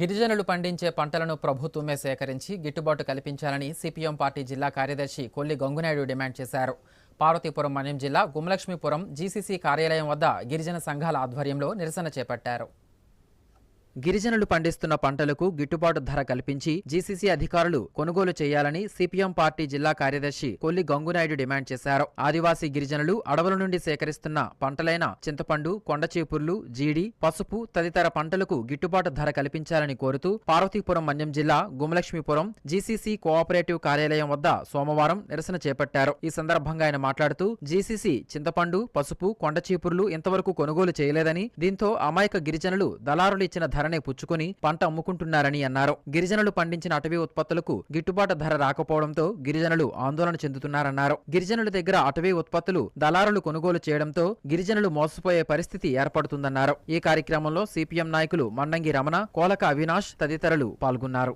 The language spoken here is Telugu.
గిరిజనులు పండించే పంటలను ప్రభుత్వమే సేకరించి గిట్టుబాటు కల్పించాలని సిపిఎం పార్టీ జిల్లా కార్యదర్శి కొల్లి గంగునాయుడు డిమాండ్ చేశారు. పార్వతీపురం మన్యం జిల్లా గుమలక్ష్మీపురం జీసీసీ కార్యాలయం వద్ద గిరిజన సంఘాల ఆధ్వర్యంలో నిరసన చేపట్టారు. గిరిజనులు పండిస్తున్న పంటలకు గిట్టుబాటు ధర కల్పించి జీసీసీ అధికారులు కొనుగోలు చేయాలని సిపిఎం పార్టీ జిల్లా కార్యదర్శి కొల్లి గంగునాయుడు డిమాండ్ చేశారు. ఆదివాసీ గిరిజనులు అడవుల నుండి సేకరిస్తున్న పంటలైన చింతపండు కొండచీపుర్లు జీడి పసుపు తదితర పంటలకు గిట్టుబాటు ధర కల్పించాలని కోరుతూ పార్వతీపురం మన్యం జిల్లా గుమలక్ష్మీపురం జీసీసీ కోఆపరేటివ్ కార్యాలయం వద్ద సోమవారం నిరసన చేపట్టారు. ఈ సందర్భంగా ఆయన మాట్లాడుతూ జీసీసీ చింతపండు పసుపు కొండచీపుర్లు ఇంతవరకు కొనుగోలు చేయలేదని దీంతో అమాయక గిరిజనులు దళారులు ఇచ్చిన ధరనే పుచ్చుకుని పంట అమ్ముకుంటున్నారని అన్నారు. గిరిజనులు పండించిన అటవీ ఉత్పత్తులకు గిట్టుబాటు ధర రాకపోవడంతో గిరిజనులు ఆందోళన చెందుతున్నారన్నారు. గిరిజనుల దగ్గర అటవీ ఉత్పత్తులు దళారులు కొనుగోలు చేయడంతో గిరిజనులు మోసపోయే పరిస్థితి ఏర్పడుతుందన్నారు. ఈ కార్యక్రమంలో సిపిఎం నాయకులు మండంగి రమణ కోలక అవినాష్ తదితరులు పాల్గొన్నారు.